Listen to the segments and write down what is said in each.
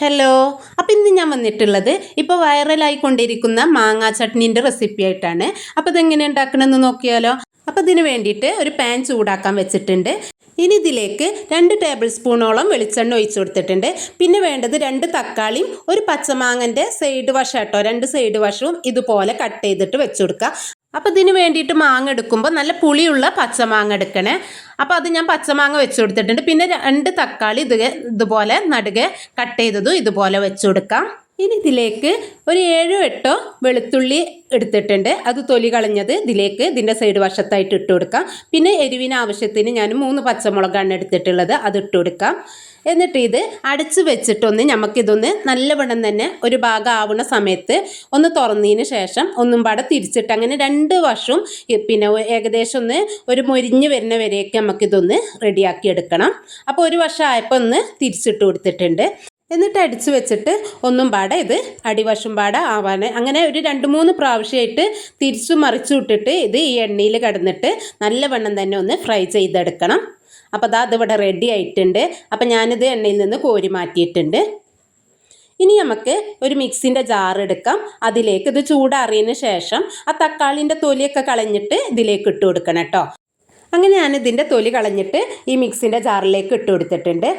Hello അപ്പം ഇന്ന് ഞാൻ വന്നിട്ടുള്ളത് ഇപ്പോൾ വൈറലായിക്കൊണ്ടിരിക്കുന്ന മാങ്ങാ ചട്നീന്റെ റെസിപ്പി ആയിട്ടാണ്. അപ്പോൾ ഇതെങ്ങനെ ഉണ്ടാക്കണമെന്ന് നോക്കിയാലോ? അപ്പോൾ ഇതിന് വേണ്ടിയിട്ട് ഒരു പാൻ ചൂടാക്കാൻ വെച്ചിട്ടുണ്ട്. ഇനി ഇതിലേക്ക് രണ്ട് ടേബിൾ സ്പൂണോളം വെളിച്ചെണ്ണ ഒഴിച്ചു കൊടുത്തിട്ടുണ്ട്. പിന്നെ വേണ്ടത് രണ്ട് തക്കാളിയും ഒരു പച്ചമാങ്ങന്റെ സൈഡ് വശം കേട്ടോ രണ്ട് സൈഡ് വശവും ഇതുപോലെ കട്ട് ചെയ്തിട്ട് വെച്ചു കൊടുക്കുക. അപ്പോൾ ഇതിന് വേണ്ടിയിട്ട് മാങ്ങ എടുക്കുമ്പോൾ നല്ല പുളിയുള്ള പച്ചമാങ്ങ എടുക്കണേ. അപ്പോൾ അത് ഞാൻ പച്ചമാങ്ങ വെച്ച് കൊടുത്തിട്ടുണ്ട്. പിന്നെ രണ്ട് തക്കാളി ഇത് ഇതുപോലെ നടുക കട്ട് ചെയ്തതും ഇതുപോലെ വെച്ച് കൊടുക്കാം. ഇനി ഇതിലേക്ക് ഒരു ഏഴോ എട്ടോ വെളുത്തുള്ളി എടുത്തിട്ടുണ്ട്. അത് തൊലി കളഞ്ഞത് ഇതിലേക്ക് ഇതിന്റെ സൈഡ് വശത്തായിട്ട് ഇട്ട് കൊടുക്കാം. പിന്നെ എരിവിന് ആവശ്യത്തിന് ഞാൻ മൂന്ന് പച്ചമുളകാണ് എടുത്തിട്ടുള്ളത്. അത് ഇട്ട് കൊടുക്കാം. എന്നിട്ട് ഇത് അടച്ച് വെച്ചിട്ടൊന്ന് നമുക്കിതൊന്ന് നല്ലവണ്ണം തന്നെ ഒരു ഭാഗം ആവുന്ന സമയത്ത് ഒന്ന് തുറന്നതിന് ശേഷം ഒന്നും പാടെ തിരിച്ചിട്ട് അങ്ങനെ രണ്ട് വർഷവും പിന്നെ ഏകദേശം ഒന്ന് ഒരു മൊരിഞ്ഞ് വരുന്ന വരെയൊക്കെ നമുക്കിതൊന്ന് റെഡിയാക്കി എടുക്കണം. അപ്പോൾ ഒരു വർഷം ആയപ്പോൾ ഒന്ന് തിരിച്ചിട്ട് കൊടുത്തിട്ടുണ്ട്. എന്നിട്ട് അടിച്ചു വെച്ചിട്ട് ഒന്നും പാടെ. ഇത് അടിവശം പാടെ ആവാൻ അങ്ങനെ ഒരു രണ്ട് മൂന്ന് പ്രാവശ്യമായിട്ട് തിരിച്ചു മറിച്ചു വിട്ടിട്ട് ഇത് ഈ എണ്ണയിൽ കിടന്നിട്ട് നല്ലവണ്ണം തന്നെ ഒന്ന് ഫ്രൈ ചെയ്തെടുക്കണം. അപ്പോൾ അതാ അതിവിടെ റെഡി ആയിട്ടുണ്ട്. അപ്പോൾ ഞാനിത് എണ്ണയിൽ നിന്ന് കോരി മാറ്റിയിട്ടുണ്ട്. ഇനി നമുക്ക് ഒരു മിക്സിന്റെ ജാർ എടുക്കാം. അതിലേക്ക് ഇത് ചൂടാറിയതിന് ശേഷം ആ തക്കാളിന്റെ തൊലിയൊക്കെ കളഞ്ഞിട്ട് ഇതിലേക്ക് ഇട്ട് കൊടുക്കണം കേട്ടോ. അങ്ങനെ ഞാൻ ഇതിന്റെ തൊലി കളഞ്ഞിട്ട് ഈ മിക്സിന്റെ ജാറിലേക്ക് ഇട്ട് കൊടുത്തിട്ടുണ്ട്.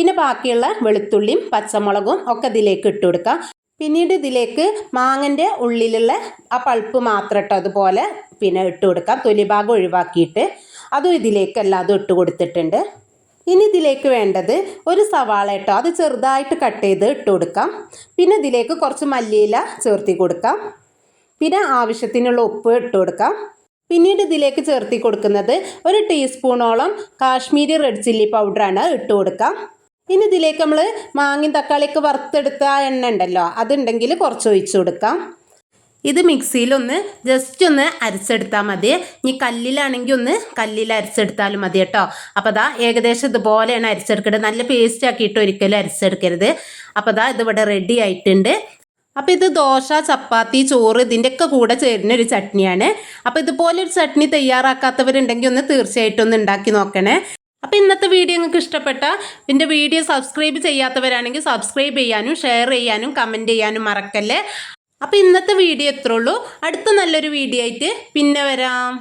പിന്നെ ബാക്കിയുള്ള വെളുത്തുള്ളിയും പച്ചമുളകും ഒക്കെ ഇതിലേക്ക് ഇട്ട് കൊടുക്കാം. പിന്നീട് ഇതിലേക്ക് മാങ്ങന്റെ ഉള്ളിലുള്ള ആ പൾപ്പ് മാത്രം ഇട്ടോ അതുപോലെ പിന്നെ ഇട്ട് കൊടുക്കാം. തൊലി ഭാഗം ഒഴിവാക്കിയിട്ട് അതും ഇതിലേക്ക് എല്ലാതും ഇട്ട് കൊടുത്തിട്ടുണ്ട്. ഇനി ഇതിലേക്ക് വേണ്ടത് ഒരു സവാള ഇട്ടോ അത് ചെറുതായിട്ട് കട്ട് ചെയ്ത് ഇട്ട് കൊടുക്കാം. പിന്നെ ഇതിലേക്ക് കുറച്ച് മല്ലിയില ചേർത്തി കൊടുക്കാം. പിന്നെ ആവശ്യത്തിനുള്ള ഉപ്പ് ഇട്ട് കൊടുക്കാം. പിന്നീട് ഇതിലേക്ക് ചേർത്തി കൊടുക്കുന്നത് ഒരു ടീസ്പൂണോളം കാശ്മീരി റെഡ് ചില്ലി പൗഡറാണ് ഇട്ട് കൊടുക്കാം. ഇനി ഇതിലേക്ക് നമ്മൾ മാങ്ങയും തക്കാളിയൊക്കെ വറുത്തെടുത്ത ആ എണ്ണ ഉണ്ടല്ലോ അതുണ്ടെങ്കിൽ കുറച്ച് ഒഴിച്ചു കൊടുക്കാം. ഇത് മിക്സിയിലൊന്ന് ജസ്റ്റ് ഒന്ന് അരച്ചെടുത്താൽ മതി. ഇനി കല്ലിലാണെങ്കിൽ ഒന്ന് കല്ലിൽ അരച്ചെടുത്താലും മതി കേട്ടോ. അപ്പോൾ അതാ ഏകദേശം ഇതുപോലെയാണ് അരച്ചെടുക്കേണ്ടത്. നല്ല പേസ്റ്റ് ആക്കിയിട്ട് ഒരിക്കലും അരച്ചെടുക്കരുത്. അപ്പോൾ അതാ ഇതിവിടെ റെഡി ആയിട്ടുണ്ട്. അപ്പോൾ ഇത് ദോശ ചപ്പാത്തി ചോറ് ഇതിന്റെയൊക്കെ കൂടെ ചേരുന്ന ഒരു ചട്നിയാണ്. അപ്പോൾ ഇതുപോലെ ഒരു ചട്നി തയ്യാറാക്കാത്തവരുണ്ടെങ്കിൽ ഒന്ന് തീർച്ചയായിട്ടും ഒന്ന് ഉണ്ടാക്കി നോക്കണേ. അപ്പോൾ ഇന്നത്തെ വീഡിയോ നിങ്ങൾക്ക് ഇഷ്ടപ്പെട്ട എന്റെ വീഡിയോ സബ്സ്ക്രൈബ് ചെയ്യാത്തവരാണെങ്കിൽ സബ്സ്ക്രൈബ് ചെയ്യാനും ഷെയർ ചെയ്യാനും കമന്റ് ചെയ്യാനും മറക്കല്ലേ? അപ്പോൾ ഇന്നത്തെ വീഡിയോ എത്രയുള്ളൂ അടുത്ത നല്ലൊരു വീഡിയോ ആയിട്ട് പിന്നെ വരാം.